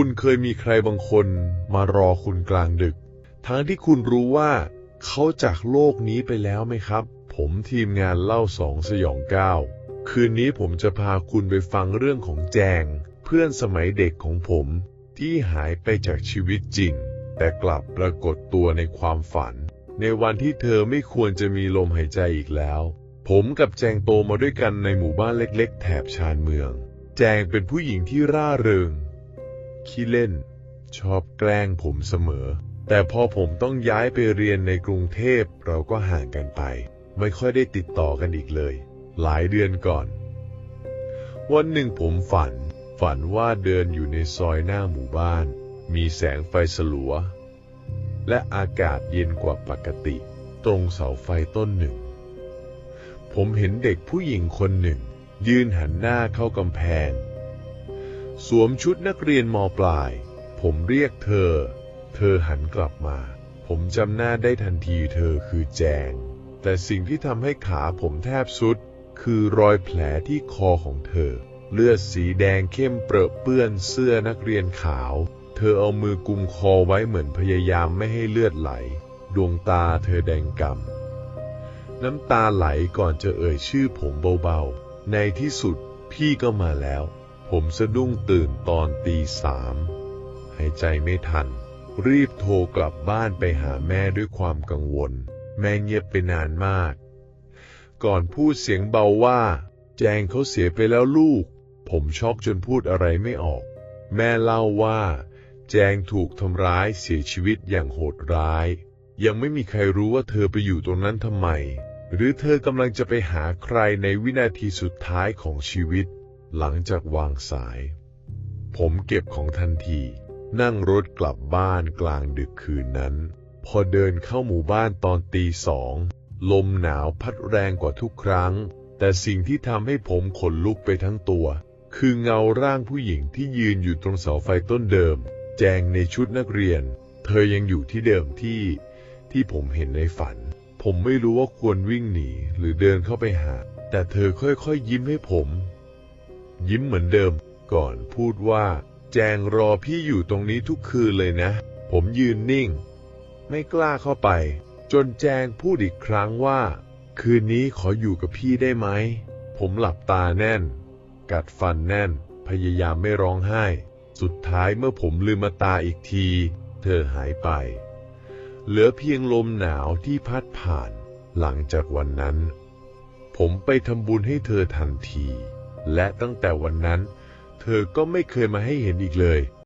คุณเคยมีใครบางคนมารอคุณกลางดึก ทั้งที่คุณรู้ว่าเขาจากโลกนี้ไปแล้วไหมครับ ผมทีมงานเล่าสองสยองเก้าคืนนี้ผมจะพาคุณไปฟังเรื่องของแจง เพื่อนสมัยเด็กของผม ที่หายไปจากชีวิตจริง แต่กลับปรากฏตัวในความฝัน ในวันที่เธอไม่ควรจะมีลมหายใจอีกแล้ว ผมกับแจงโตมาด้วยกันในหมู่บ้านเล็ก ๆ แถบชานเมือง แจงเป็นผู้หญิงที่ร่าเริง ขี้เล่น ชอบแกล้งผมเสมอ แต่พอผมต้องย้ายไปเรียนในกรุงเทพเราก็ห่างกันไป ไม่ค่อยได้ติดต่อกันอีกเลย หลายเดือนก่อน วันหนึ่งผมฝัน ฝันว่าเดินอยู่ในซอยหน้าหมู่บ้าน มีแสงไฟสลัว และอากาศเย็นกว่าปกติ ตรงเสาไฟต้นหนึ่ง ผมเห็นเด็กผู้หญิงคนหนึ่ง ยืนหันหน้าเข้ากำแพง สวมชุดนักเรียนมปลาย ผมเรียกเธอ เธอหันกลับมา ผมจำหน้าได้ทันทีเธอคือแจง แต่สิ่งที่ทำให้ขาผมแทบสุด คือรอยแผลที่คอของเธอ เลือดสีแดงเข้มเปรอะเปื้อนเสื้อนักเรียนขาว เธอเอามือกุมคอไว้เหมือนพยายามไม่ให้เลือดไหล ดวงตาเธอแดงกำน้ำตาไหลก่อนจะเอ่ยชื่อผมเบาๆ ในที่สุดพี่ก็มาแล้ว ผมสะดุ้งตื่นตอนตีสามหายใจไม่ทัน รีบโทรกลับบ้านไปหาแม่ด้วยความกังวล แม่เงียบไปนานมาก ก่อนพูดเสียงเบาว่า แจงเขาเสียไปแล้วลูก ผมช็อกจนพูดอะไรไม่ออก แม่เล่าว่า แจงถูกทำร้ายเสียชีวิตอย่างโหดร้าย ยังไม่มีใครรู้ว่าเธอไปอยู่ตรงนั้นทำไม หรือเธอกำลังจะไปหาใครในวินาทีสุดท้ายของชีวิต หลังจากวางสาย ผมเก็บของทันที นั่งรถกลับบ้านกลางดึกคืนนั้น พอเดินเข้าหมู่บ้านตอนตีสอง ลมหนาวพัดแรงกว่าทุกครั้ง แต่สิ่งที่ทำให้ผมขนลุกไปทั้งตัว คือเงาร่างผู้หญิงที่ยืนอยู่ตรงเสาไฟต้นเดิม แจงในชุดนักเรียน เธอยังอยู่ที่เดิมที่ ที่ผมเห็นในฝัน ผมไม่รู้ว่าควรวิ่งหนีหรือเดินเข้าไปหา แต่เธอค่อยๆยิ้มให้ผม ยิ้มเหมือนเดิม ก่อนพูดว่า แจงรอพี่อยู่ตรงนี้ทุกคืนเลยนะ ผมยืนนิ่ง ไม่กล้าเข้าไป จนแจงพูดอีกครั้งว่า คืนนี้ขออยู่กับพี่ได้ไหม ผมหลับตาแน่น กัดฟันแน่น พยายามไม่ร้องไห้ สุดท้ายเมื่อผมลืมมาตาอีกที เธอหายไป เหลือเพียงลมหนาวที่พัดผ่าน หลังจากวันนั้น ผมไปทำบุญให้เธอทันที และตั้งแต่วันนั้น เธอก็ไม่เคยมาให้เห็นอีกเลย